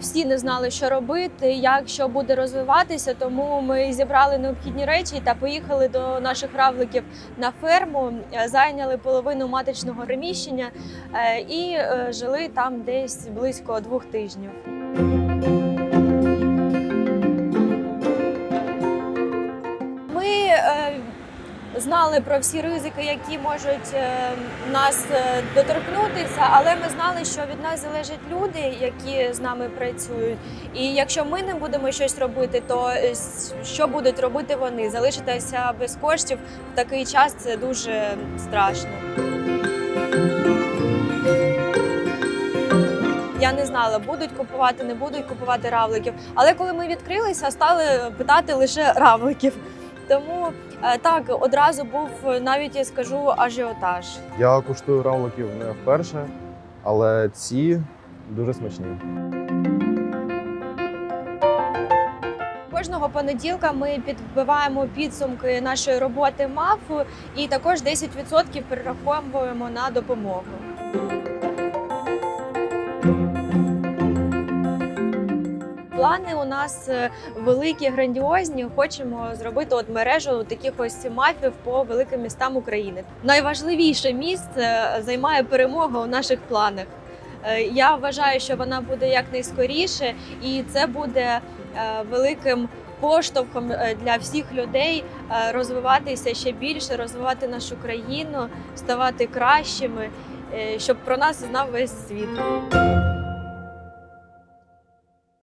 Всі не знали, що робити, як що буде розвиватися. Тому ми зібрали необхідні речі та поїхали до наших равликів на ферму, е, зайняли половину маточного приміщення е, і е, жили там десь близько двох тижнів. Знали про всі ризики, які можуть е, нас е, доторкнутися, але ми знали, що від нас залежать люди, які з нами працюють. І якщо ми не будемо щось робити, то е, що будуть робити вони? Залишитися без коштів в такий час це дуже страшно. Я не знала, будуть купувати, не будуть купувати равликів. Але коли ми відкрилися, стали питати лише равликів. Тому е, так одразу був е, навіть я скажу ажіотаж. Я куштую равликів не вперше, але ці дуже смачні. Кожного понеділка ми підбиваємо підсумки нашої роботи МАФу і також 10% перераховуємо на допомогу. Плани у нас е, великі, грандіозні. Хочемо зробити от мережу таких ось мафів по великим містам України. Найважливіше місце займає перемога у наших планах. Е, Я вважаю, що вона буде якнайскоріше, і це буде е, великим поштовхом е, для всіх людей е, розвиватися ще більше, розвивати нашу країну, ставати кращими, е, щоб про нас знав весь світ.